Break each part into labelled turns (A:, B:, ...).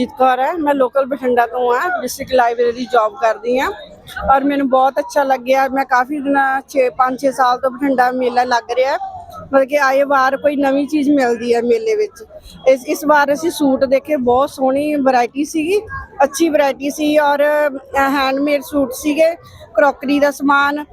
A: ਅਮਰਜੀਤ ਕੌਰ ਹੈ। ਮੈਂ ਲੋਕਲ ਬਠਿੰਡਾ ਤੋਂ ਆ ਡਿਸਟ੍ਰਿਕਟ ਲਾਇਬ੍ਰੇਰੀ ਜੌਬ ਕਰਦੀ ਆ ਔਰ ਮੈਨੂੰ ਬਹੁਤ ਅੱਛਾ ਲੱਗਿਆ। ਮੈਂ ਕਾਫੀ ਦਿਨਾਂ 6 5-6 ਸਾਲ ਤੋਂ ਬਠਿੰਡਾ ਮੇਲਾ ਲੱਗ ਰਿਹਾ ਮਤਲਬ ਕਿ ਆਏ ਵਾਰ ਕੋਈ ਨਵੀਂ ਚੀਜ਼ ਮਿਲਦੀ ਹੈ ਮੇਲੇ ਵਿੱਚ। ਇਸ ਇਸ ਵਾਰ ਅਸੀਂ ਸੂਟ ਦੇਖੇ, ਬਹੁਤ ਸੋਹਣੀ ਵੈਰਾਈਟੀ ਸੀਗੀ, ਅੱਛੀ ਵੈਰਾਈਟੀ ਸੀ। ਔਰ ਹੈਂਡਮੇਡ ਸੂਟ ਸੀਗੇ ਕਰੋਕਰੀ ਦਾ ਸਮਾਨ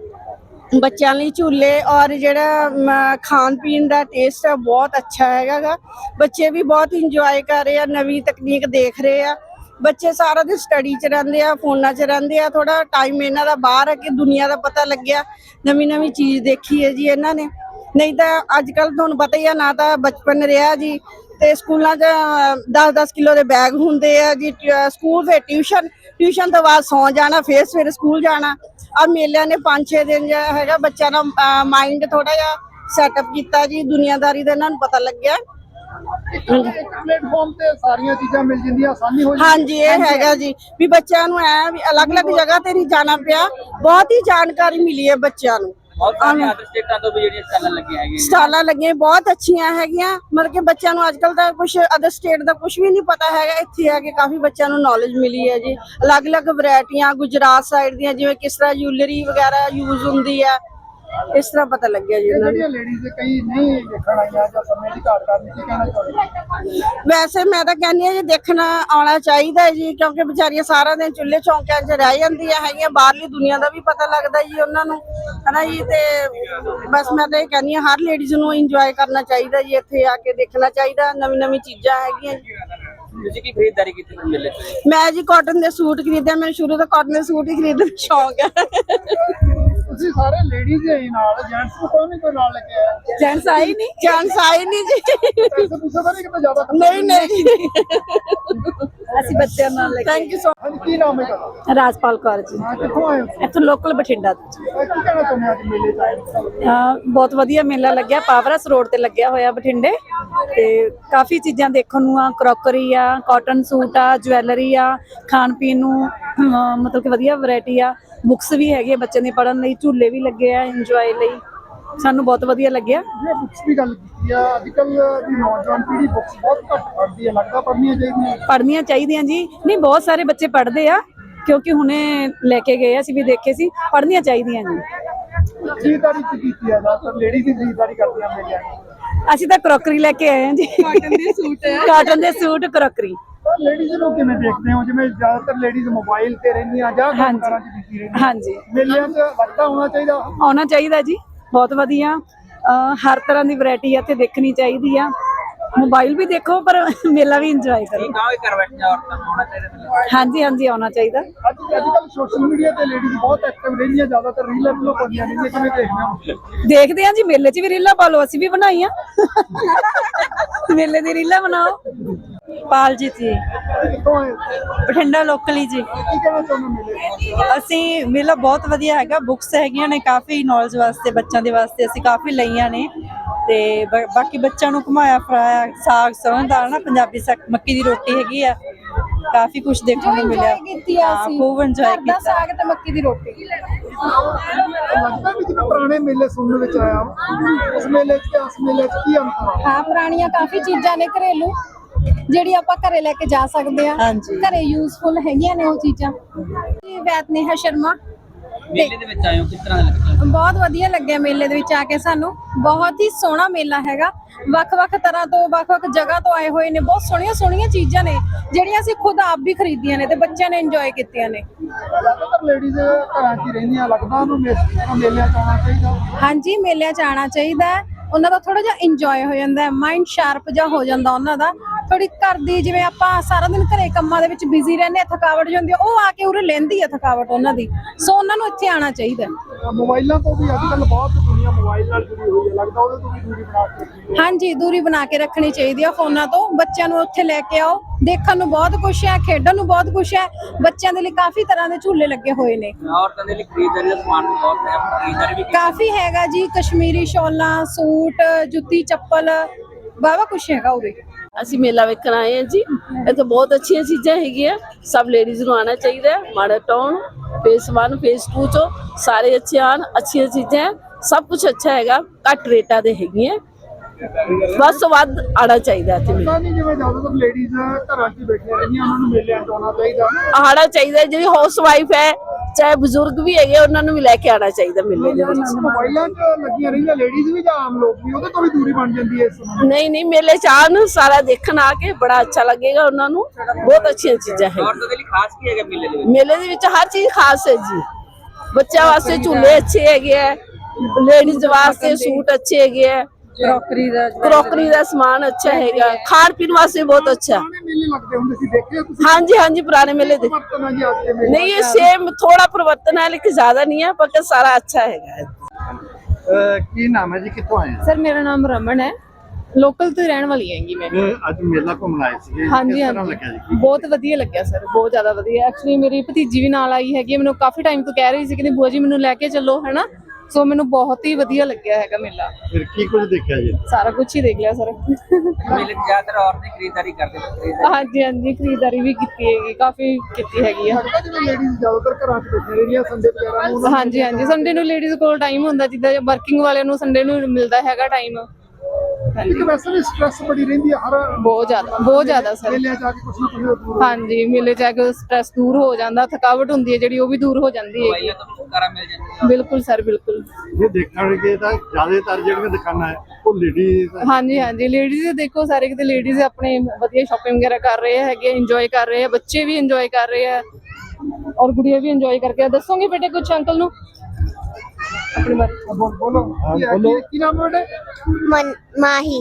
A: ਬੱਚਿਆਂ ਲਈ ਝੂਲੇ ਔਰ ਜਿਹੜਾ ਖਾਣ ਪੀਣ ਦਾ ਟੇਸਟ ਹੈ ਬਹੁਤ ਅੱਛਾ ਹੈਗਾ ਗਾ ਬੱਚੇ ਵੀ ਬਹੁਤ ਇੰਜੋਏ ਕਰ ਰਹੇ ਆ, ਨਵੀਂ ਤਕਨੀਕ ਦੇਖ ਰਹੇ ਆ। ਬੱਚੇ ਸਾਰਾ ਦਿਨ ਸਟੱਡੀ 'ਚ ਰਹਿੰਦੇ ਆ, ਫੋਨਾਂ 'ਚ ਰਹਿੰਦੇ ਆ ਥੋੜਾ ਟਾਈਮ ਇਹਨਾਂ ਦਾ ਬਾਹਰ ਆ ਕਿ ਦੁਨੀਆ ਦਾ ਪਤਾ ਲੱਗਿਆ। ਨਵੀਂ ਨਵੀਂ ਚੀਜ਼ ਦੇਖੀ ਹੈ ਜੀ ਇਹਨਾਂ ਨੇ। ਨਹੀਂ ਤਾਂ ਅੱਜ ਕੱਲ ਤੁਹਾਨੂੰ ਪਤਾ ਹੀ ਆ, ਨਾ ਤਾਂ ਬਚਪਨ ਰਿਹਾ ਜੀ। ਤੇ ਸਕੂਲਾਂ 'ਚ 10-10 ਕਿਲੋ ਦੇ ਬੈਗ ਹੁੰਦੇ ਆ ਜੀ ਸਕੂਲ ਫਿਰ ਟਿਊਸ਼ਨ ਟਿਊਸ਼ਨ ਤੋਂ ਬਾਅਦ ਸੌਂ ਜਾਣਾ, ਫਿਰ ਸਵੇਰੇ ਸਕੂਲ ਜਾਣਾ। ਆ ਮੇਲਿਆਂ ਨੇ 5-6 ਦਿਨ ਜਿਹੜਾ ਹੈਗਾ ਬੱਚਿਆਂ ਦਾ ਮਾਈਂਡ ਥੋੜਾ ਜਿਹਾ ਸੈਟਅਪ ਕੀਤਾ ਜੀ ਦੁਨੀਆਦਾਰੀ ਦਾ ਇਹਨਾਂ ਨੂੰ ਪਤਾ ਲੱਗਿਆ।
B: ਪਲੇਟਫਾਰਮ ਤੇ ਸਾਰੀਆਂ ਚੀਜ਼ਾਂ ਮਿਲ ਜਾਂਦੀਆਂ ਆਸਾਨੀ ਹੋ ਜਾਂਦੀ।
A: ਹਾਂਜੀ ਇਹ ਹੈਗਾ ਜੀ ਵੀ ਬੱਚਿਆਂ ਨੂੰ ਐ ਵੀ ਅਲੱਗ-ਅਲੱਗ ਜਗ੍ਹਾ ਤੇ ਨਹੀਂ ਜਾਣਾ ਪਿਆ। ਬਹੁਤ ਹੀ ਜਾਣਕਾਰੀ ਮਿਲੀ ਹੈ ਬੱਚਿਆਂ ਨੂੰ।
C: ਬਹੁਤ ਸਾਰੀਆਂ ਅਦਰ ਸਟੇਟਾਂ ਤੋਂ ਵੀ ਜਿਹੜੀਆਂ ਸਟਾਲਾਂ ਲੱਗੀਆਂ ਹੈਗੀਆਂ।
A: ਸਟਾਲਾਂ ਲੱਗੀਆਂ ਬਹੁਤ ਅੱਛੀਆਂ ਹੈਗੀਆਂ। ਮਤਲਬ ਕਿ ਬੱਚਿਆਂ ਨੂੰ ਅੱਜਕੱਲ ਦਾ ਕੁਝ ਅਦਰ ਸਟੇਟ ਦਾ ਕੁਝ ਵੀ ਨਹੀਂ ਪਤਾ ਹੈਗਾ। ਇੱਥੇ ਆ ਕੇ ਕਾਫੀ ਬੱਚਿਆਂ ਨੂੰ ਨੌਲੇਜ ਮਿਲੀ ਹੈ ਜੀ। ਅਲੱਗ-ਅਲੱਗ ਵੈਰਾਈਟੀਆਂ ਗੁਜਰਾਤ ਸਾਈਡ ਦੀਆਂ ਜਿਵੇਂ ਕਿਸ ਤਰ੍ਹਾਂ ਜੁਐਲਰੀ ਵਗੈਰਾ ਯੂਜ਼ ਹੁੰਦੀ ਹੈ। ਇਸ ਤਰ੍ਹਾਂ ਪਤਾ ਲੱਗਿਆ ਜੀ ਉਹਨਾਂ ਨੂੰ।
B: ਲੇਡੀਜ਼ ਕਈ ਨਹੀਂ ਦੇਖਣ ਆਈਆਂ ਜਾਂ ਸਮੇਂ ਦੀ ਘਾਟ ਕਰਨੀ ਕੀ ਕਹਿਣਾ ਚਾਹੁੰਦੇ
A: ਵੈਸੇ ਮੈਂ ਤਾਂ ਕਹਿੰਦੀ ਹਾਂ ਜੀ ਦੇਖਣਾ ਆਉਣਾ ਚਾਹੀਦਾ ਹੈ ਜੀ ਕਿਉਂਕਿ ਵਿਚਾਰੀਆਂ ਸਾਰਾ ਦਿਨ ਚੁੱਲ੍ਹੇ ਚੌਂਕਿਆਂ 'ਚ ਰਹਿ ਜਾਂਦੀਆਂ ਹੈਗੀਆਂ ਬਾਹਰਲੀ ਦੁਨੀਆ ਦਾ ਵੀ ਪਤਾ ਲੱਗਦਾ ਜੀ ਉਹਨਾਂ ਨੂੰ ਹਨਾ ਜੀ ਤੇ ਬਸ ਮੈਂ ਤਾਂ ਇਹ ਕਹਿੰਦੀ ਹਾਂ ਹਰ ਲੇਡੀਜ਼ ਨੂੰ ਇੰਜੋਏ ਕਰਨਾ ਚਾਹੀਦਾ ਜੀ ਇੱਥੇ ਆ ਕੇ ਦੇਖਣਾ ਚਾਹੀਦਾ ਨਵੀਂ ਨਵੀਂ ਚੀਜ਼ਾਂ ਹੈਗੀਆਂ ਜੀ।
C: ਤੁਸੀਂ ਕੀ ਖਰੀਦਦਾਰੀ ਕੀਤੀ ਇਸ ਮੇਲੇ ਤੋਂ
A: ਮੈਂ ਜੀ ਕਾਟਨ ਦੇ ਸੂਟ ਖਰੀਦਿਆ ਮੈਨੂੰ ਸ਼ੁਰੂ ਤੋਂ ਕਾਟਨ ਦੇ ਸੂਟ ਹੀ ਖਰੀਦਣ ਦਾ ਸ਼ੌਂਕ ਹੈ।
B: ਤੁਸੀਂ ਸਾਰੇ ਲੇਡੀਜ਼ ਹੀ ਨਾਲ ਜੈਂਟਸ ਨੂੰ ਕੋਈ ਨਹੀਂ ਕੋਈ ਨਾਲ ਲੈ ਕੇ ਆਇਆ।
A: ਜੈਂਟਸ ਆਏ ਨਹੀਂ ਜੈਂਟਸ ਆਏ ਨਹੀਂ ਜੀ।
B: ਪੈਸੇ ਪੂਸੇ ਤਾਂ ਨਹੀਂ ਕਿਤੇ ਜ਼ਿਆਦਾ ਖਰਚ
A: ਨਹੀਂ ਨਹੀਂ।
D: ਅਸੀਂ ਬੱਚਿਆਂ ਨਾਲ ਲੈ
A: ਥੈਂਕ ਯੂ ਸੋ
B: ਕੀ ਨਾਮ ਹੈ ਤੁਹਾਡਾ?
D: ਰਾਜਪਾਲ ਕੌਰ ਜੀ।
B: ਹਾਂ ਕਿੱਥੋਂ ਆਏ ਹੋ?
D: ਇੱਥੋਂ ਲੋਕਲ ਬਠਿੰਡਾ ਤੋਂ ਜੀ।
B: ਕੀ ਕਹਿਣਾ ਚਾਹੁੰਦੇ ਹੋ ਅੱਜ ਮੇਲੇ 'ਚ? ਆਏ ਹੋ?
D: ਅਹ ਬਹੁਤ ਵਧੀਆ ਮੇਲਾ ਲੱਗਿਆ। ਪਾਵਰਸ ਰੋਡ ਤੇ ਲੱਗਿਆ ਹੋਇਆ ਬਠਿੰਡੇ। ਤੇ ਕਾਫੀ ਚੀਜ਼ਾਂ ਦੇਖਣ ਨੂੰ ਆ। ਕਰੋਕਰੀ ਆ ਕਾਟਨ ਸੂਟ ਆ ਜਵੈਲਰੀ ਆ ਖਾਣ ਪੀਣ ਨੂੰ ਮਤਲਬ ਕਿ ਵਧੀਆ ਵੈਰਾਈਟੀ ਆ। ਬੁੱਕਸ ਵੀ ਹੈਗੇ ਆ ਬੱਚਿਆਂ ਦੇ ਪੜ੍ਹਨ ਲਈ। ਝੂਲੇ ਵੀ ਲੱਗੇ ਆ ਇੰਜੋਏ ਲਈ। ਸਾਨੂੰ ਬਹੁਤ ਵਧੀਆ ਲੱਗਿਆ।
B: ਜੇ ਬੁੱਕਸ ਦੀ ਗੱਲ ਕੀਤੀ ਆ ਅੱਜ ਕੱਲ ਦੀ ਨੌਜਵਾਨ ਪੀੜ੍ਹੀ ਬੁੱਕਸ ਬਹੁਤ ਘੱਟ ਪੜ੍ਹਦੀ ਹੈ ਲੱਗਦਾ ਪੜ੍ਹਨੀਆਂ ਚਾਹੀਦੀਆਂ।
D: ਪੜ੍ਹਨੀਆਂ ਚਾਹੀਦੀਆਂ ਜੀ। ਨਹੀਂ ਬਹੁਤ ਸਾਰੇ ਬੱਚੇ ਪੜ੍ਹਦੇ ਆ ਕਿਉਂਕਿ ਹੁਣੇ ਲੈ ਕੇ ਗਏ ਆ, ਅਸੀਂ ਵੀ ਦੇਖੇ ਸੀ ਪੜ੍ਹਨੀਆਂ ਚਾਹੀਦੀਆਂ ਜੀ।
B: ਖਰੀਦਦਾਰੀ ਕੀ ਕੀਤੀ ਆ ਜ਼ਿਆਦਾਤਰ ਲੇਡੀਜ਼ ਹੀ ਖਰੀਦਦਾਰੀ ਕਰਦੀਆਂ ਮੇਲਿਆਂ 'ਚ
D: ਅਸੀਂ ਤਾਂ ਕਰੋਕਰੀ ਲੈ ਕੇ ਆਏ ਹਾਂ ਜੀ। ਕਾਟਨ ਦੇ ਸੂਟ ਕਾਟਨ ਦੇ ਸੂਟ ਕਰੋਕਰੀ।
B: ਪਰ ਲੇਡੀਜ਼ ਨੂੰ ਕਿਵੇਂ ਦੇਖਦੇ ਹੋ? ਜਿਵੇਂ ਜ਼ਿਆਦਾਤਰ ਲੇਡੀਜ਼ ਮੋਬਾਈਲ ਤੇ ਰਹਿੰਦੀਆਂ ਜਾਂ
D: ਹਾਂਜੀ।
B: ਘਰਾਂ 'ਚ ਬਿਜ਼ੀ ਰਹਿੰਦੀਆਂ।
D: ਹਾਂਜੀ।
B: ਮੇਲਿਆਂ 'ਚ ਲੱਗਦਾ ਹੋਣਾ ਚਾਹੀਦਾ?
D: ਆਉਣਾ ਚਾਹੀਦਾ ਜੀ। ਬਹੁਤ ਵਧੀਆ। ਹਰ ਤਰ੍ਹਾਂ ਦੀ ਵੈਰਾਈਟੀ ਇੱਥੇ ਦੇਖਣੀ ਚਾਹੀਦੀ ਆ। ਮੋਬਾਈਲ ਵੀ ਦੇਖੋ ਪਰ ਮੇਲਾ ਵੀ ਇੰਜੋਏ ਕਰੋ।
C: ਕਹਾਂਗੇ ਘਰ ਬੈਠੀਆਂ ਔਰਤਾਂ ਨੂੰ ਆਉਣਾ ਚਾਹੀਦਾ ਮੇਲੇ।
D: ਹਾਂਜੀ ਹਾਂਜੀ ਆਉਣਾ ਚਾਹੀਦਾ।
B: ਅੱਜ ਅੱਜ ਕੱਲ ਸੋਸ਼ਲ ਮੀਡੀਆ ਤੇ ਲੇਡੀਜ਼ ਬਹੁਤ ਐਕਟਿਵ ਰਹਿੰਦੀਆਂ ਜ਼ਿਆਦਾਤਰ ਰੀਲਾਂ ਵੀ ਪਾਉਂਦੀਆਂ ਰਹਿੰਦੀਆਂ ਕਿਵੇਂ ਦੇਖਦੇ ਹੋ?
D: ਦੇਖਦੇ ਹਾਂ ਜੀ ਮੇਲੇ 'ਚ ਵੀ ਰੀਲਾਂ ਪਾ ਲਓ ਅਸੀਂ ਵੀ ਬਣਾਈਆਂ। ਮੇਲੇ ਦੀ ਰੀਲਾਂ ਬਣਾਓ।
E: ਪਾਲਜੀਤ ਜੀ
B: ਕਿੱਥੋਂ ਆਏ
E: ਬਠਿੰਡਾ ਲੋਕਲੀ ਜੀ।
B: ਕੀ ਕਹਿਣਾ ਚਾਹੁੰਦੇ ਮੇਲੇ
E: ਅਸੀਂ ਮੇਲਾ ਬਹੁਤ ਵਧੀਆ ਹੈਗਾ ਬੁੱਕਸ ਹੈਗੀਆਂ ਨੇ ਕਾਫੀ ਨੌਲੇਜ ਵਾਸਤੇ ਬੱਚਿਆਂ ਦੇ ਵਾਸਤੇ ਅਸੀਂ ਕਾਫੀ ਲਈਆਂ ਨੇ। ਤੇ ਬਾਕੀ ਬੱਚਿਆਂ ਨੂੰ ਘੁਮਾਇਆ ਫਰਾਇਆ ਸਾਗ ਸਰੋਂ ਦਾ ਨਾ ਪੰਜਾਬੀ ਸਾਗ ਮੱਕੀ ਦੀ ਰੋਟੀ ਹੈਗੀ ਆ। ਕਾਫੀ ਕੁਝ ਦੇਖਣ ਨੂੰ ਮਿਲਿਆ। ਹਾਂ, ਖੂਬ ਇੰਜੋਏ ਕੀਤਾ।
D: ਸਾਗ ਤੇ ਮੱਕੀ ਦੀ ਰੋਟੀ।
B: ਲੱਗਦਾ ਵੀ ਜਿਵੇਂ ਪੁਰਾਣੇ ਮੇਲੇ ਸੁਣਨ ਵਿੱਚ ਆਇਆ। ਉਸ ਮੇਲੇ 'ਚ ਤੇ ਇਸ ਮੇਲੇ 'ਚ ਕੀ ਅੰਤਰ ਆ?
F: ਹਾਂ ਪੁਰਾਣੀਆਂ ਕਾਫੀ ਚੀਜ਼ਾਂ ਨੇ ਘਰੇਲੂ। ਜਿਹੜੀ ਆਪਾਂ ਘਰੇ ਲੈ ਕੇ ਜਾ ਸਕਦੇ ਆ।
E: ਹਾਂਜੀ।
F: ਘਰੇ ਯੂਜ਼ਫੁਲ ਹੈਗੀਆਂ ਨੇ ਉਹ ਚੀਜ਼ਾਂ। ਜੀ ਵੈਤ ਨੇਹਾ ਸ਼ਰਮਾ।
C: ਮੇਲੇ ਦੇ ਵਿੱਚ ਆਏ ਹੋ ਕਿਸ ਤਰ੍ਹਾਂ ਦਾ ਲੱਗਿਆ
F: ਬਹੁਤ ਵਧੀਆ ਲੱਗਿਆ ਮੇਲੇ ਦੇ ਵਿੱਚ ਆ ਕੇ ਸਾਨੂੰ। ਬਹੁਤ ਹੀ ਸੋਹਣਾ ਮੇਲਾ ਹੈਗਾ। ਵੱਖ-ਵੱਖ ਤਰ੍ਹਾਂ ਤੋਂ ਵੱਖ-ਵੱਖ ਜਗ੍ਹਾ ਤੋਂ ਆਏ ਹੋਏ ਨੇ। ਬਹੁਤ ਸੋਹਣੀਆਂ ਸੋਹਣੀਆਂ ਚੀਜ਼ਾਂ ਨੇ ਜਿਹੜੀਆਂ ਅਸੀਂ ਖੁਦ ਆਪ ਵੀ ਖਰੀਦੀਆਂ ਨੇ ਤੇ ਬੱਚਿਆਂ ਨੇ ਇੰਜੋਏ ਕੀਤੀਆਂ ਨੇ।
B: ਜ਼ਿਆਦਾਤਰ ਲੇਡੀਜ਼ ਘਰਾਂ 'ਚ ਹੀ ਰਹਿੰਦੀਆਂ ਲੱਗਦਾ ਉਹਨੂੰ ਮੇ- ਮੇਲਿਆਂ 'ਚ ਆਉਣਾ ਚਾਹੀਦਾ।
F: ਹਾਂਜੀ ਮੇਲਿਆਂ 'ਚ ਆਉਣਾ ਚਾਹੀਦਾ। ਹੈ ਉਹਨਾਂ ਦਾ ਥੋੜਾ ਜਿਹਾ ਇੰਜੋਏ ਹੋ ਜਾਂਦਾ ਹੈ ਮਾਈਂਡ ਸ਼ਾਰਪ ਜਿਹਾ ਹੋ ਜਾਂਦਾ ਉਹਨਾਂ ਦਾ। ਥੋੜੀ ਘਰ ਦੀ ਜਿਵੇਂ ਆਪਾਂ ਸਾਰਾ ਦਿਨ ਘਰੇ ਕੰਮਾਂ ਦੇ ਵਿੱਚ ਬਿਜ਼ੀ ਰਹਿੰਦੇ ਆ ਥਕਾਵਟ ਜਿਹੀ ਹੁੰਦੀ ਆ ਉਹ ਆ ਕੇ ਉਰੇ ਲੈਂਦੀ ਆ ਥਕਾਵਟ ਉਹਨਾਂ ਦੀ। ਸੋ ਉਹਨਾਂ ਨੂੰ ਇੱਥੇ ਆਉਣਾ ਚਾਹੀਦਾ
B: ਮੋਬਾਈਲਾਂ ਤੋਂ ਵੀ ਅੱਜ ਕੱਲ ਬਹੁਤ ਦੁਨੀਆ ਮੋਬਾਈਲ ਨਾਲ ਜੁੜੀ ਹੋਈ ਹੈ ਲੱਗਦਾ ਉਹਦੇ ਤੋਂ ਵੀ ਦੂਰੀ ਬਣਾ ਕੇ
F: ਹਾਂਜੀ ਦੂਰੀ ਬਣਾ ਕੇ ਰੱਖਣੀ ਚਾਹੀਦੀ ਆ ਫੋਨਾਂ ਤੋਂ। ਬੱਚਿਆਂ ਨੂੰ ਉੱਥੇ ਲੈ ਕੇ ਆਓ ਦੇਖਣ ਨੂੰ ਬਹੁਤ ਕੁਝ ਹੈ ਖੇਡਣ ਨੂੰ ਬਹੁਤ ਕੁਝ ਹੈ। ਬੱਚਿਆਂ ਦੇ ਲਈ ਕਾਫੀ ਤਰ੍ਹਾਂ ਦੇ ਝੂਲੇ ਲੱਗੇ ਹੋਏ ਨੇ।
C: ਔਰਤਾਂ ਦੇ ਲਈ ਖਰੀਦਦਾਰੀ ਦਾ ਸਮਾਨ ਵੀ ਬਹੁਤ ਹੈ ਖਰੀਦਦਾਰੀ ਵੀ।
F: ਕਾਫੀ ਹੈਗਾ ਜੀ ਕਸ਼ਮੀਰੀ ਸ਼ਾਲਾਂ ਸੂਟ ਜੁੱਤੀ ਚੱਪਲ ਬਾਵਾ ਕੁਛ ਹੈਗਾ ਉਰੇ।
G: ਅਸੀਂ ਮੇਲਾ ਵੇਖਣ ਆਏ ਹਾਂ ਜੀ। ਇੱਥੇ ਬਹੁਤ ਅੱਛੀਆਂ ਚੀਜ਼ਾਂ ਹੈਗੀਆਂ। ਸਭ ਲੇਡੀਜ਼ ਨੂੰ ਆਉਣਾ ਚਾਹੀਦਾ ਹੈ। ਮਾੜਾ ਟਾਊਨ ਫੇਸ 1 ਫੇਸ 2 ਚੋਂ ਸਾਰੇ ਅੱਛੇ ਆਣ ਅੱਛੀਆਂ ਚੀਜ਼ਾਂ। ਸਭ ਕੁਝ ਅੱਛਾ ਹੈਗਾ। ਘੱਟ ਰੇਟਾਂ ਦੇ ਹੈਗੀਆਂ। ਤੋਂ ਵੱਧ ਆਣਾ ਚਾਹੀਦਾ ਇੱਥੇ ਮੇਲੇ।
B: ਪਤਾ ਨਹੀਂ ਜਿਵੇਂ ਜ਼ਿਆਦਾਤਰ ਲੇਡੀਜ਼ ਘਰਾਂ 'ਚ ਬੈਠੀਆਂ ਰਹਿੰਦੀਆਂ। ਉਹਨਾਂ ਨੂੰ ਮੇਲਿਆਂ 'ਚ ਆਉਣਾ ਚਾਹੀਦਾ।
G: ਆਣਾ ਚਾਹੀਦਾ ਜਿਹੜੀ ਹਾਊਸ ਵਾਈਫ ਹੈ ਚਾਹੇ ਬਜ਼ੁਰਗ ਵੀ ਹੈਗੇ ਉਹਨਾਂ ਨੂੰ ਵੀ ਲੈ ਕੇ ਆਣਾ ਚਾਹੀਦਾ ਮੇਲੇ ਦੇ ਵਿੱਚ।
B: ਮੋਬਾਈਲਾਂ 'ਚ ਲੱਗੀਆਂ ਰਹਿੰਦੀਆਂ ਲੇਡੀਜ਼ ਵੀ ਜਾਂ ਆਮ ਲੋਕ ਵੀ ਉਹਦੇ ਤੋਂ ਵੀ ਦੂਰੀ ਬਣ ਜਾਂਦੀ ਹੈ ਇਸ ਸਮੇਂ।
G: ਨਹੀਂ ਨਹੀਂ ਮੇਲੇ ਚ ਆਉਣ ਸਾਰਾ ਦੇਖਣ ਆ ਕੇ ਬੜਾ ਅੱਛਾ ਲੱਗੇਗਾ ਉਹਨਾਂ ਨੂੰ। ਬਹੁਤ ਅੱਛੀਆਂ ਚੀਜ਼ਾਂ ਹੈ
C: ਔਰਤਾਂ ਦੇ ਲਈ ਖਾਸ ਕੀ ਹੈਗਾ ਮੇਲੇ ਦੇ ਵਿੱਚ?
G: ਮੇਲੇ ਦੇ ਵਿੱਚ ਹਰ ਚੀਜ਼ ਖਾਸ ਹੈ ਜੀ। ਬੱਚਿਆਂ ਵਾਸਤੇ ਝੂਲੇ ਅੱਛੇ ਹੈਗੇ ਆ ਲੇਡੀਜ਼ ਵਾਸਤੇ ਸੂਟ ਅੱਛੇ ਹੈਗੇ ਆ
D: ਕਰੋਕਰੀ ਦਾ
G: ਕਰੋਕਰੀ ਦਾ ਸਮਾਨ ਅੱਛਾ ਹੈਗਾ। ਖਾਣ ਪੀਣ ਵਾਸਤੇ ਬਹੁਤ ਅੱਛਾ।
B: ਪੁਰਾਣੇ ਮੇਲੇ ਲੱਗਦੇ ਹੁੰਦੇ ਸੀ ਦੇਖੇ ਆ ਤੁਸੀਂ?
G: ਹਾਂਜੀ ਹਾਂਜੀ ਪੁਰਾਣੇ ਮੇਲੇ ਦੇ। ਨਹੀਂ ਇਹ ਸੇਮ ਥੋੜਾ ਪਰਿਵਰਤਨ ਹੈ ਲੇਕਿਨ ਜ਼ਿਆਦਾ ਨਹੀਂ ਹੈ ਪਰ ਸਾਰਾ ਅੱਛਾ ਹੈਗਾ।
H: ਕੀ ਨਾਮ ਹੈ ਜੀ? ਕਿੱਥੋਂ ਆਏ
I: ਸਰ ਮੇਰਾ ਨਾਮ ਰਮਨ ਹੈ। ਲੋਕਲ ਤੋਂ ਰਹਿਣ ਵਾਲੀ ਹੈਗੀ ਮੈਂ।
H: ਅੱਜ ਮੇਲਾ ਘੁੰਮਣ ਆਏ ਸੀਗੇ।
I: ਹਾਂਜੀ ਹਾਂਜੀ। ਬਹੁਤ ਵਧੀਆ ਲੱਗਿਆ ਸਰ। ਬਹੁਤ ਜ਼ਿਆਦਾ ਵਧੀਆ। ਐਕਚੁਅਲੀ ਮੇਰੀ ਭਤੀਜੀ ਵੀ ਨਾਲ ਆਈ ਹੈਗੀ ਮੈਨੂੰ ਕਾਫੀ ਟਾਈਮ ਤੋਂ ਕਹਿ ਰਹੀ ਸੀ ਕਿ ਬੂਆ ਜੀ ਮੈਨੂੰ ਲੈ ਕੇ ਚੱਲੋ ਹੈਨਾ ਸੋ ਮੈਨੂੰ ਬਹੁਤ ਹੀ ਵਧੀਆ ਲੱਗਿਆ ਹੈਗਾ ਮੇਲਾ।
H: ਫਿਰ ਕੀ ਕੁਝ ਦੇਖਿਆ ਜੀ?
I: ਸਾਰਾ ਕੁਝ ਹੀ ਦੇਖ ਲਿਆ ਸਰ।
C: ਮੇਲੇ 'ਚ ਜ਼ਿਆਦਾਤਰ ਔਰਤਾਂ ਖਰੀਦਦਾਰੀ ਕਰਦੇ ਨੇ ਖਰੀਦਦਾਰੀ।
I: ਹਾਂਜੀ ਹਾਂਜੀ ਖਰੀਦਦਾਰੀ ਵੀ ਕੀਤੀ ਹੈਗੀ ਕਾਫੀ ਕੀਤੀ ਹੈਗੀ ਆ।
B: ਲੱਗਦਾ ਜਿਵੇਂ ਲੇਡੀਜ਼ ਜ਼ਿਆਦਾਤਰ ਘਰਾਂ 'ਚ ਬੈਠੀਆਂ ਰਹਿੰਦੀਆਂ ਸੰਡੇ ਵਗੈਰਾ ਨੂੰ
I: ਹਾਂਜੀ ਹਾਂਜੀ ਸੰਡੇ ਨੂੰ ਲੇਡੀਜ਼ ਕੋਲ ਟਾਈਮ ਹੁੰਦਾ ਜਿੱਦਾਂ ਵਰਕਿੰਗ ਵਾਲਿਆਂ ਨੂੰ ਸੰਡੇ ਨੂੰ ਮਿਲਦਾ ਹੈਗਾ ਟਾਈਮ
B: ਇੱਕ ਵੈਸੇ ਵੀ ਸਟ੍ਰੈਸ ਬੜੀ ਰਹਿੰਦੀ ਹੈ ਹਰ
I: ਬਹੁਤ ਜ਼ਿਆਦਾ ਬਹੁਤ ਜ਼ਿਆਦਾ ਸਰ।
B: 'ਚ ਆ ਕੇ ਕੁਛ ਨਾ ਕੁਛ ਦੂਰ
I: ਹਾਂਜੀ ਮੇਲੇ ਜਾ ਕੇ ਸਟ੍ਰੈਸ ਦੂਰ ਹੋ ਜਾਂਦਾ ਥਕਾਵਟ ਹੁੰਦੀ ਹੈ ਜਿਹੜੀ ਉਹ ਵੀ ਦੂਰ ਹੋ ਜਾਂਦੀ ਹੈ
C: ਦਵਾਈਆਂ ਤੋਂ ਵੀ ਛੁਟਕਾਰਾ ਮਿਲ ਜਾਂਦਾ।
I: ਬਿਲਕੁਲ ਸਰ ਬਿਲਕੁਲ।
H: ਇਹ ਦੇਖਣਗੇ ਤਾਂ ਜ਼ਿਆਦਾਤਰ ਜਿਹੜੀਆਂ ਦੁਕਾਨਾਂ ਹੈ ਉਹ ਲੇਡੀਜ਼
I: ਹਾਂਜੀ ਹਾਂਜੀ ਲੇਡੀਜ਼ ਦੇਖੋ ਸਾਰੇ ਕਿਤੇ ਲੇਡੀਜ਼ ਆਪਣੇ ਵਧੀਆ ਸ਼ਾਪਿੰਗ ਵਗੈਰਾ ਕਰ ਰਹੇ ਹੈਗੇ ਇੰਜੋਏ ਕਰ ਰਹੇ ਆ ਬੱਚੇ ਵੀ ਇੰਜੋਏ ਕਰ ਰਹੇ ਆ ਔਰ ਗੁੜੀਆ ਵੀ ਇੰਜੋਏ ਕਰਕੇ ਆ। ਦੱਸੋਗੇ ਬੇਟੇ ਕੁਝ ਅੰਕਲ ਨੂੰ? ਆਪਣੇ ਬਾਰੇ
B: ਬੋਲ ਬੋਲੋ ਕੀ ਹੈ, ਕੀ- ਕੀ ਨਾਮ ਹੈ ਤੁਹਾਡੇ
J: मन माही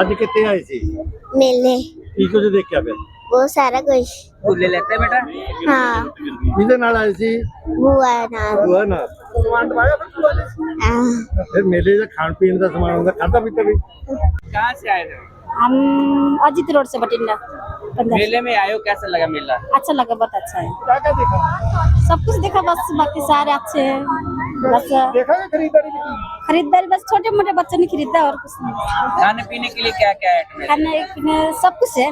H: ਅੱਜ ਕਿੱਥੇ ਆਏ ਸੀ
J: मेले
H: ਕੀ ਕੁਝ ਦੇਖਿਆ ਫਿਰ
J: बहुत सारा कुछ
C: ਝੂਲੇ ਲੈਤੇ ਬੇਟਾ
J: हाँ
H: ਕਿਹਦੇ ਨਾਲ ਆਏ ਸੀ
J: बुआ नाम
H: ਉਹ ਨਾ
J: हाँ,
H: ਫਿਰ ਮੇਲੇ ਦਾ ਖਾਣ ਪੀਣ ਦਾ ਸਮਾਨ ਹੁੰਦਾ ਖਾਦਾ ਪੀਤਾ ਵੀ
C: कहाँ से आए थे
K: हम अजीत रोड से बटिंडा
C: मेले में आए हो कैसा लगा मेला
K: अच्छा लगा बहुत अच्छा है
B: क्या क्या देखा
K: सब कुछ देखा बस बाकी सारे अच्छे हैं बस
B: देखा है खरीदारी की
K: खरीदारी बस छोटे मोटे बच्चे ने खरीदा और कुछ नहीं।
C: खाने पीने के लिए क्या क्या है
K: खाने पीने सब कुछ है।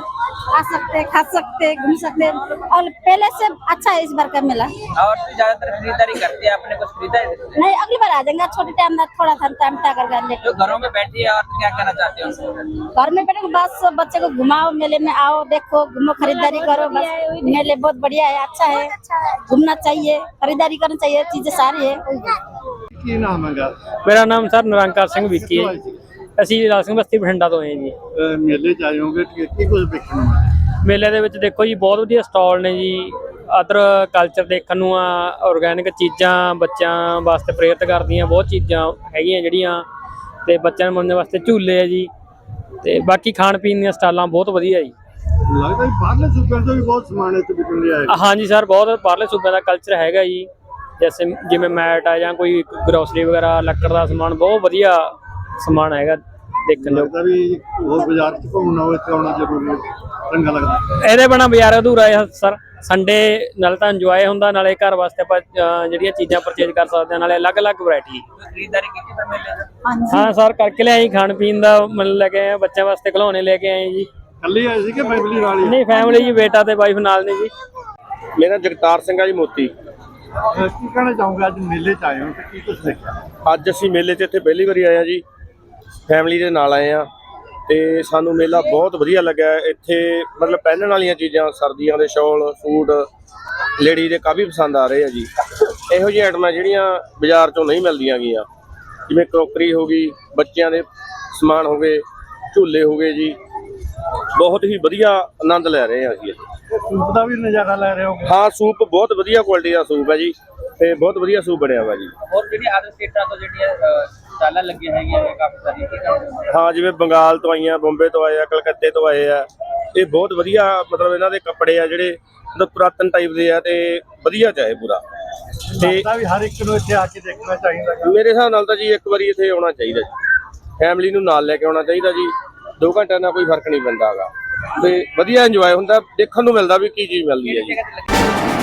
K: आ सकते खा सकते घूम सकते। और पहले से अच्छा है इस बार का मेला।
C: और तो ज़्यादातर खरीदारी करते हैं आपने कुछ खरीदा है?
K: नहीं अगली बार आ जाएँगे। छोटे टाइम में थोड़ा सा टाइम तक कर
C: जो घरों में बैठी है और क्या कहना चाहते हो?
K: घर में बैठे बस बच्चे को घुमाओ मेले में आओ देखो घूमो खरीदारी करो बस। मेले बहुत बढ़िया है अच्छा है। घूमना चाहिए खरीदारी करना चाहिए चीज़ें सारी है।
H: ਕੀ ਨਾਮ ਹੈਗਾ?
L: ਮੇਰਾ ਨਾਮ ਸਰ ਨਿਰੰਕਾਰ ਸਿੰਘ ਵਿੱਕੀ ਹੈ। ਅਸੀਂ ਰਾਜ ਸਿੰਘ ਬਸਤੀ ਬਠਿੰਡਾ ਤੋਂ ਆਏ ਜੀ।
H: ਅਹ ਮੇਲੇ ਚ ਆਏ ਹੋਗੇ ਕੀ ਕੁਝ ਦੇਖਣ ਨੂੰ?
L: ਮੇਲੇ ਦੇ ਵਿੱਚ ਦੇਖੋ ਜੀ ਬਹੁਤ ਵਧੀਆ ਸਟਾਲ ਨੇ ਜੀ। ਅਦਰ ਕਲਚਰ ਦੇਖਣ ਨੂੰ ਆ ਆਰਗੈਨਿਕ ਚੀਜ਼ਾਂ ਬੱਚਿਆਂ ਵਾਸਤੇ ਪ੍ਰੇਰਿਤ ਕਰਦੀਆਂ ਬਹੁਤ ਚੀਜ਼ਾਂ ਹੈਗੀਆਂ ਜਿਹੜੀਆਂ। ਤੇ ਬੱਚਿਆਂ ਨੂੰ ਮੰਨਣ ਵਾਸਤੇ ਝੂਲੇ ਆ ਜੀ। ਤੇ ਬਾਕੀ ਖਾਣ ਪੀਣ ਦੀਆਂ ਸਟਾਲਾਂ ਬਹੁਤ ਵਧੀਆ ਜੀ।
H: ਲੱਗਦਾ ਵੀ ਬਾਹਰਲੇ ਸੂਬਿਆਂ ਤੋਂ ਵੀ ਬਹੁਤ ਸਮਾਨ ਇੱਥੇ ਵਿਕਣ ਲਿਆ ਹੈ
L: ਹਾਂਜੀ ਸਰ ਬਹੁਤ ਬਾਹਰਲੇ ਸੂਬਿਆਂ ਦਾ ਕਲਚਰ ਹੈਗਾ ਜੀ। ਜੈਸੇ ਜਿਵੇਂ ਮੈਟ ਆ ਜਾਂ ਕੋਈ ਗਰੋਸਰੀ ਵਗੈਰਾ ਲੱਕੜ ਦਾ ਸਮਾਨ ਬਹੁਤ ਵਧੀਆ ਸਮਾਨ ਹੈਗਾ ਦੇਖਣ ਨੂੰ
H: ਲੱਗਦਾ ਵੀ ਹੋਰ ਬਾਜ਼ਾਰ ਚ ਘੁੰਮਣਾ ਹੋਵੇ ਤਾਂ ਆਉਣਾ ਜ਼ਰੂਰੀ ਹੈ। ਚੰਗਾ ਲੱਗਦਾ।
L: ਇਹਦੇ ਬਿਨਾ ਬਾਜ਼ਾਰ ਅਧੂਰਾ ਹੈ ਸਰ। ਸੰਡੇ ਨਾਲ ਤਾਂ ਇੰਜੋਏ ਹੁੰਦਾ ਨਾਲੇ ਘਰ ਵਾਸਤੇ ਆਪਾਂ ਜਿਹੜੀਆਂ ਚੀਜ਼ਾਂ ਪਰਚੇਜ਼ ਕਰ ਸਕਦੇ ਹਾਂ ਨਾਲੇ ਅਲੱਗ-ਅਲੱਗ ਵੈਰਾਈਟੀ
C: ਖਰੀਦਦਾਰੀ ਕੀਤੀ ਫਿਰ ਮੇਲੇ ਚ?
L: ਹਾਂ ਸਰ ਕਰਕੇ ਲਿਆਈ ਖਾਣ ਪੀਣ ਦਾ ਮਨ ਲੈ ਕੇ ਆਏ ਬੱਚਿਆਂ ਵਾਸਤੇ ਖਿਡੌਣੇ ਲੈ ਕੇ ਆਏ ਜੀ।
H: ਕੱਲੀ ਆਏ ਸੀ ਕਿ ਫੈਮਿਲੀ ਨਾਲ
L: ਨਹੀਂ ਫੈਮਿਲੀ ਜੀ ਬੇਟਾ ਤੇ ਵਾਈਫ ਨਾਲ ਨੇ ਜੀ।
M: ਮੇਰਾ ਜਗਤਾਰ ਸਿੰਘ ਆ ਜੀ ਮੋਤੀ।
H: ਅਹ ਕੀ ਕਹਿਣਾ ਚਾਹੂੰਗਾ? ਅੱਜ ਮੇਲੇ ਚ ਆਏ ਹੋ, ਤੇ ਕੀ ਕੁਝ ਦੇਖਿਆ?
M: ਅੱਜ ਅਸੀਂ ਮੇਲੇ 'ਚ ਇੱਥੇ ਪਹਿਲੀ ਵਾਰੀ ਆਏ ਆ ਜੀ। ਫੈਮਿਲੀ ਦੇ ਨਾਲ ਆਏ ਆ ਤੇ ਸਾਨੂੰ ਮੇਲਾ ਬਹੁਤ ਵਧੀਆ ਲੱਗਾ ਇੱਥੇ ਮਤਲਬ ਪਹਿਨਣ ਵਾਲੀਆਂ ਚੀਜ਼ਾਂ, ਸਰਦੀਆਂ ਦੇ ਸ਼ਾਲ, ਸੂਟ, ਲੇਡੀ ਦੇ ਕਾਫੀ ਪਸੰਦ ਆ ਰਹੇ ਆ ਜੀ। ਇਹੋ ਜਿਹੀ ਆਈਟਮਾਂ ਜਿਹੜੀਆਂ ਬਾਜ਼ਾਰ 'ਚੋਂ ਨਹੀਂ ਮਿਲਦੀਆਂ ਗੀਆਂ। ਜਿਵੇਂ ਕਰੋਕਰੀ ਹੋ ਗਈ, ਬੱਚਿਆਂ ਦੇ ਸਮਾਨ ਹੋ ਗਏ, ਝੂਲੇ ਹੋ ਗਏ ਜੀ। ਬਹੁਤ ਹੀ ਵਧੀਆ ਆਨੰਦ ਲੈ ਰਹੇ ਆ ਅਸੀਂ ਇੱਥੇ।
H: ਸੂਪ ਦਾ ਵੀ ਨਜ਼ਾਰਾ ਲੈ ਰਹੇ ਹੋ?
M: ਹਾਂ ਸੂਪ ਬਹੁਤ ਵਧੀਆ ਕੁਆਲਿਟੀ ਦਾ ਸੂਪ ਹੈ ਜੀ ਤੇ ਬਹੁਤ ਵਧੀਆ ਸੂਪ ਬਣਿਆ ਵਾ ਜੀ।
C: और ਜਿਹੜੀ ਅਦਰ ਸਟੇਟਾਂ ਤੋਂ ਜਿਹੜੀਆਂ ਸਟਾਲਾਂ ਲੱਗੀਆਂ ਹੈਗੀਆਂ ਨੇ ਕਾਫੀ ਸਾਰੀ ਕੀ ਕਹਿੰਦੇ
M: ਹਾਂ ਜਿਵੇਂ ਬੰਗਾਲ ਤੋਂ ਆਈਆਂ ਬੰਬੇ ਤੋਂ ਆਏ ਆ ਕਲਕੱਤੇ ਤੋਂ ਆਏ ਆ ਇਹ ਬਹੁਤ ਵਧੀਆ ਮਤਲਬ ਇਹਨਾਂ ਦੇ ਕੱਪੜੇ ਆ ਜਿਹੜੇ ਮਤਲਬ ਪੁਰਾਤਨ ਟਾਈਪ ਦੇ ਆ ਤੇ ਵਧੀਆ ਚਾਹੇ ਪੂਰਾ। ਤੇ
H: ਲੱਗਦਾ ਵੀ ਹਰ ਇੱਕ ਨੂੰ ਇੱਥੇ ਆ ਕੇ ਦੇਖਣਾ ਚਾਹੀਦਾ।
M: ਮੇਰੇ ਹਿਸਾਬ ਨਾਲ ਤਾਂ ਜੀ ਇੱਕ ਵਾਰੀ ਇੱਥੇ ਆਉਣਾ ਚਾਹੀਦਾ ਜੀ। ਫੈਮਿਲੀ ਨੂੰ ਨਾਲ ਲੈ ਕੇ ਆਉਣਾ ਚਾਹੀਦਾ ਜੀ। 2 ਘੰਟਿਆਂ ਨਾਲ ਕੋਈ ਫ਼ਰਕ ਨਹੀਂ ਪੈਂਦਾ ਹੈਗਾ ਤੇ ਵਧੀਆ ਇੰਜੋਏ ਹੁੰਦਾ ਦੇਖਣ ਨੂੰ ਮਿਲਦਾ ਵੀ ਕੀ ਚੀਜ਼ ਮਿਲਦੀ ਹੈ ਜੀ।